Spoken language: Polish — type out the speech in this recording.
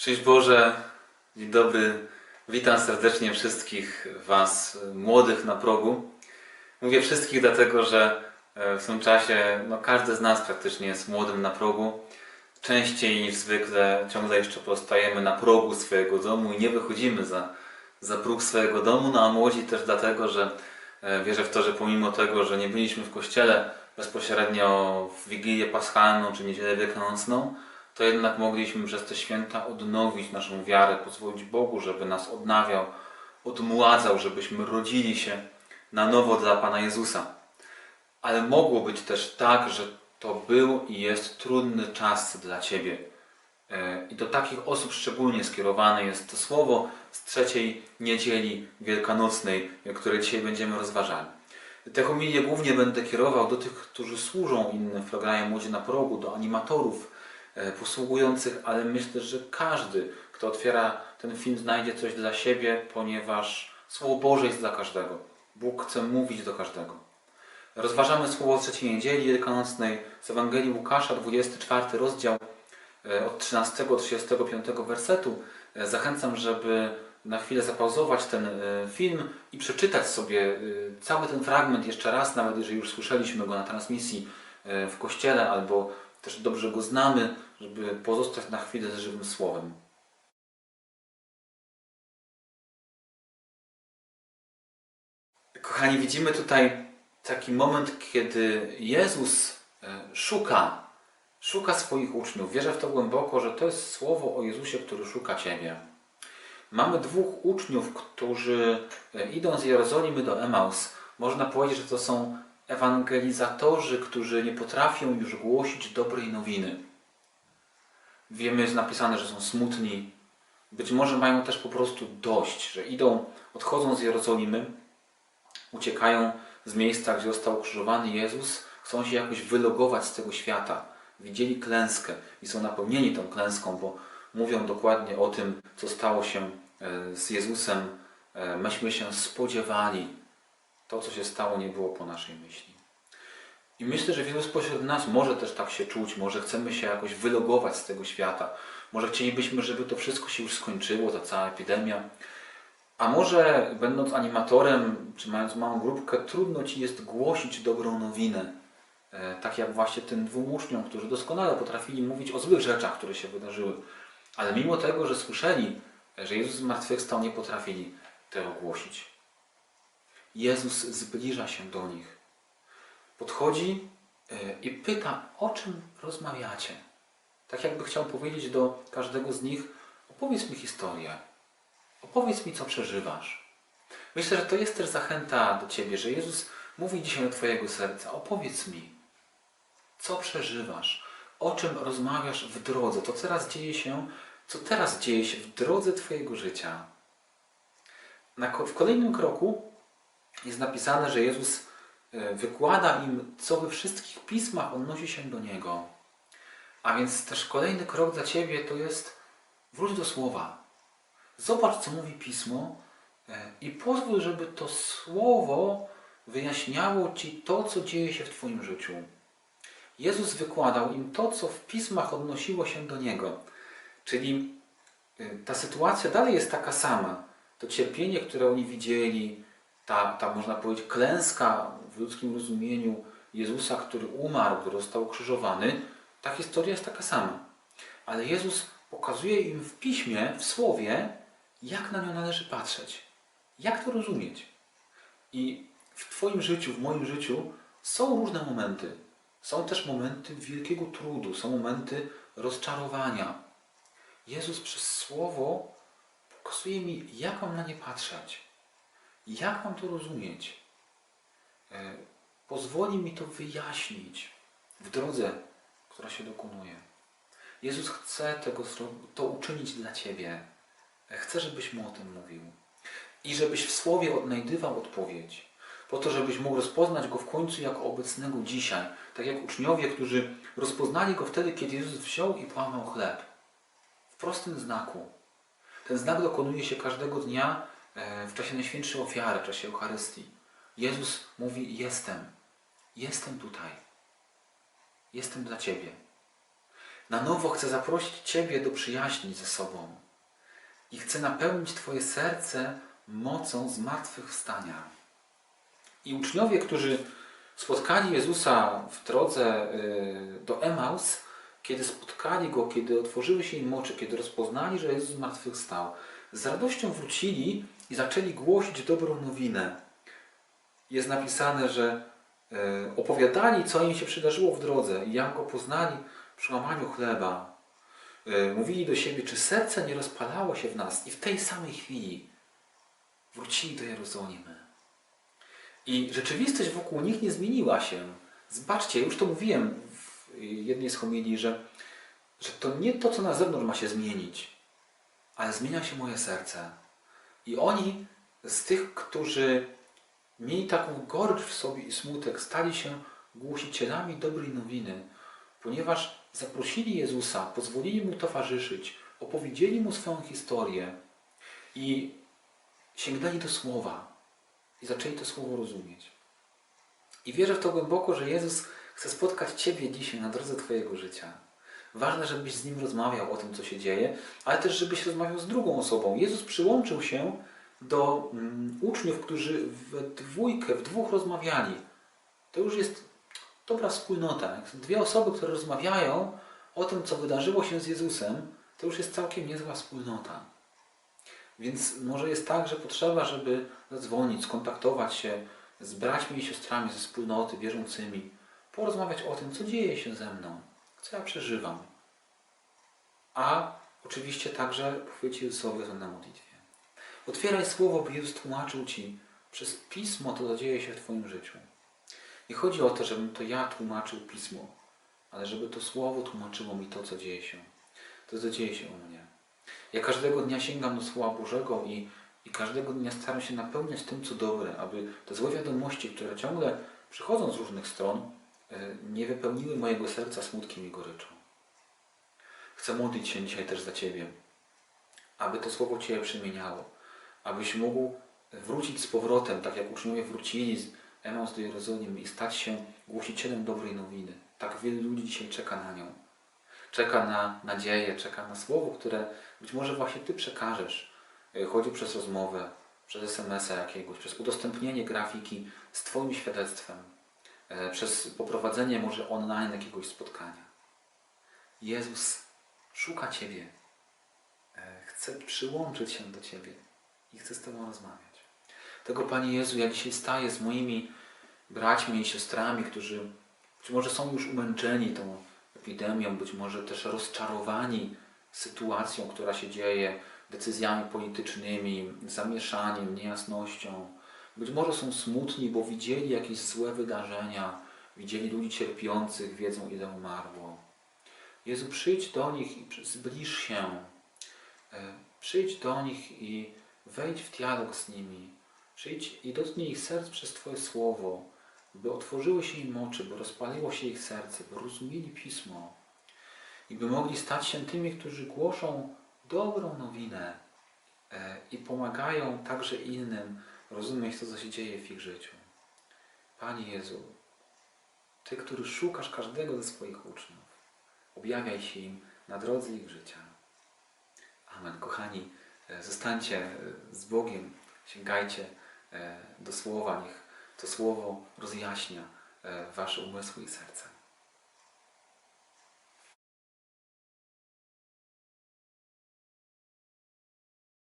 Szczęść Boże, dzień dobry. Witam serdecznie wszystkich Was, y, młodych na progu. Mówię wszystkich dlatego, że e, w tym czasie no, każdy z nas praktycznie jest młodym na progu. Częściej niż zwykle ciągle jeszcze pozostajemy na progu swojego domu i nie wychodzimy za, za próg swojego domu. No a młodzi też dlatego, że e, wierzę w to, że pomimo tego, że nie byliśmy w kościele bezpośrednio w Wigilię Paschalną czy Niedzielę Wielkanocną, to jednak mogliśmy przez te święta odnowić naszą wiarę, pozwolić Bogu, żeby nas odnawiał, odmładzał, żebyśmy rodzili się na nowo dla Pana Jezusa. Ale mogło być też tak, że to był i jest trudny czas dla Ciebie. E, I do takich osób szczególnie skierowane jest to słowo z trzeciej niedzieli wielkanocnej, które dzisiaj będziemy rozważali. Te homilie głównie będę kierował do tych, którzy służą innym w programie Młodzi na Progu, do animatorów posługujących, ale myślę, że każdy, kto otwiera ten film, znajdzie coś dla siebie, ponieważ Słowo Boże jest dla każdego. Bóg chce mówić do każdego. Rozważamy Słowo trzeciej niedzieli wielkanocnej z Ewangelii Łukasza, 24 rozdział e, od 13 do 35 wersetu. E, Zachęcam, żeby na chwilę zapauzować ten e, film i przeczytać sobie e, cały ten fragment jeszcze raz, nawet jeżeli już słyszeliśmy go na transmisji e, w kościele albo też dobrze go znamy, żeby pozostać na chwilę z żywym słowem. Kochani, widzimy tutaj taki moment, kiedy Jezus e, szuka, szuka swoich uczniów. Wierzę w to głęboko, że to jest słowo o Jezusie, który szuka Ciebie. Mamy dwóch uczniów, którzy e, idą z Jerozolimy do Emaus. Można powiedzieć, że to są ewangelizatorzy, którzy nie potrafią już głosić dobrej nowiny. Wiemy, jest napisane, że są smutni. Być może mają też po prostu dość, że idą, odchodzą z Jerozolimy, uciekają z miejsca, gdzie został ukrzyżowany Jezus, chcą się jakoś wylogować z tego świata. Widzieli klęskę i są napełnieni tą klęską, bo mówią dokładnie o tym, co stało się e, z Jezusem. E, Myśmy się spodziewali. To, co się stało, nie było po naszej myśli. I myślę, że wielu spośród nas może też tak się czuć, może chcemy się jakoś wylogować z tego świata, może chcielibyśmy, żeby to wszystko się już skończyło, ta cała epidemia. A może będąc animatorem, czy mając małą grupkę, trudno Ci jest głosić dobrą nowinę. E, Tak jak właśnie tym dwóm uczniom, którzy doskonale potrafili mówić o złych rzeczach, które się wydarzyły. Ale mimo tego, że słyszeli, że Jezus zmartwychwstał, nie potrafili tego głosić. Jezus zbliża się do nich. Podchodzi e, i pyta, o czym rozmawiacie. Tak jakby chciał powiedzieć do każdego z nich, opowiedz mi historię. Opowiedz mi, co przeżywasz. Myślę, że to jest też zachęta do Ciebie, że Jezus mówi dzisiaj do Twojego serca. Opowiedz mi, co przeżywasz, o czym rozmawiasz w drodze, to teraz dzieje się, co teraz dzieje się w drodze Twojego życia. W kolejnym kroku jest napisane, że Jezus wykłada im, co we wszystkich pismach odnosi się do Niego. A więc też kolejny krok dla Ciebie to jest wróć do Słowa. Zobacz, co mówi Pismo e, i pozwól, żeby to Słowo wyjaśniało Ci to, co dzieje się w Twoim życiu. Jezus wykładał im to, co w Pismach odnosiło się do Niego. Czyli y, ta sytuacja dalej jest taka sama. To cierpienie, które oni widzieli, ta, ta można powiedzieć klęska w ludzkim rozumieniu Jezusa, który umarł, który został ukrzyżowany, ta historia jest taka sama. Ale Jezus pokazuje im w piśmie, w słowie, jak na nią należy patrzeć, jak to rozumieć. I w Twoim życiu, w moim życiu są różne momenty. Są też momenty wielkiego trudu, są momenty rozczarowania. Jezus przez Słowo pokazuje mi, jak mam na nie patrzeć, jak mam to rozumieć. E, Pozwoli mi to wyjaśnić w drodze, która się dokonuje. Jezus chce tego, to uczynić dla Ciebie. E, Chce, żebyś mu o tym mówił. I żebyś w Słowie odnajdywał odpowiedź. Po to, żebyś mógł rozpoznać Go w końcu jako obecnego dzisiaj. Tak jak uczniowie, którzy rozpoznali Go wtedy, kiedy Jezus wziął i połamał chleb. W prostym znaku. Ten znak dokonuje się każdego dnia w czasie Najświętszej Ofiary, w czasie Eucharystii. Jezus mówi, jestem. Jestem tutaj. Jestem dla Ciebie. Na nowo chcę zaprosić Ciebie do przyjaźni ze sobą i chcę napełnić Twoje serce mocą zmartwychwstania. I uczniowie, którzy spotkali Jezusa w drodze y, do Emaus, kiedy spotkali Go, kiedy otworzyły się im oczy, kiedy rozpoznali, że Jezus zmartwychwstał, z radością wrócili i zaczęli głosić dobrą nowinę. Jest napisane, że y, opowiadali, co im się przydarzyło w drodze i jak Go poznali przy łamaniu chleba. Y, Mówili do siebie, czy serce nie rozpalało się w nas i w tej samej chwili wrócili do Jerozolimy. I rzeczywistość wokół nich nie zmieniła się. Zobaczcie, już to mówiłem w jednej z homilii, że, że to nie to, co na zewnątrz ma się zmienić, ale zmienia się moje serce. I oni z tych, którzy mieli taką gorycz w sobie i smutek, stali się głosicielami dobrej nowiny, ponieważ zaprosili Jezusa, pozwolili Mu towarzyszyć, opowiedzieli Mu swoją historię i sięgnęli do Słowa i zaczęli to Słowo rozumieć. I wierzę w to głęboko, że Jezus chce spotkać Ciebie dzisiaj na drodze Twojego życia. Ważne, żebyś z Nim rozmawiał o tym, co się dzieje, ale też, żebyś rozmawiał z drugą osobą. Jezus przyłączył się do mm, uczniów, którzy w dwójkę, w dwóch rozmawiali. To już jest dobra wspólnota. Dwie osoby, które rozmawiają o tym, co wydarzyło się z Jezusem, to już jest całkiem niezła wspólnota. Więc może jest tak, że potrzeba, żeby zadzwonić, skontaktować się z braćmi i siostrami ze wspólnoty wierzącymi, porozmawiać o tym, co dzieje się ze mną, co ja przeżywam. A oczywiście także pochwycić Jezusowi to na modlitwie. Otwieraj słowo, by Jezus tłumaczył Ci przez Pismo to, co dzieje się w Twoim życiu. Nie chodzi o to, żebym to ja tłumaczył Pismo, ale żeby to Słowo tłumaczyło mi to, co dzieje się. To, co dzieje się u mnie. Ja każdego dnia sięgam do Słowa Bożego i, i każdego dnia staram się napełniać tym, co dobre, aby te złe wiadomości, które ciągle przychodzą z różnych stron, nie wypełniły mojego serca smutkiem i goryczą. Chcę modlić się dzisiaj też za Ciebie, aby to Słowo Ciebie przemieniało, abyś mógł wrócić z powrotem, tak jak uczniowie wrócili z Emaus do Jerozolimy i stać się głosicielem dobrej nowiny. Tak wielu ludzi dzisiaj czeka na nią. Czeka na nadzieję, czeka na słowo, które być może właśnie Ty przekażesz. E, Chodzi przez rozmowę, przez SMS-a jakiegoś, przez udostępnienie grafiki z Twoim świadectwem, e, przez poprowadzenie może online jakiegoś spotkania. Jezus szuka Ciebie. E, Chce przyłączyć się do Ciebie i chce z Tobą rozmawiać. Tego Panie Jezu, ja dzisiaj staję z moimi braćmi i siostrami, którzy być może są już umęczeni tą epidemią, być może też rozczarowani sytuacją, która się dzieje, decyzjami politycznymi, zamieszaniem, niejasnością. Być może są smutni, bo widzieli jakieś złe wydarzenia, widzieli ludzi cierpiących, wiedzą ile umarło. Jezu, przyjdź do nich i zbliż się. E, Przyjdź do nich i wejdź w dialog z nimi. Przyjdź i dotknij ich serc przez Twoje słowo, by otworzyły się im oczy, by rozpaliło się ich serce, by rozumieli Pismo i by mogli stać się tymi, którzy głoszą dobrą nowinę e, i pomagają także innym rozumieć to, co się dzieje w ich życiu. Panie Jezu, Ty, który szukasz każdego ze swoich uczniów, objawiaj się im na drodze ich życia. Amen. Kochani, e, zostańcie e, z Bogiem, sięgajcie e, do Słowa, niech to Słowo rozjaśnia Wasze umysły i serca.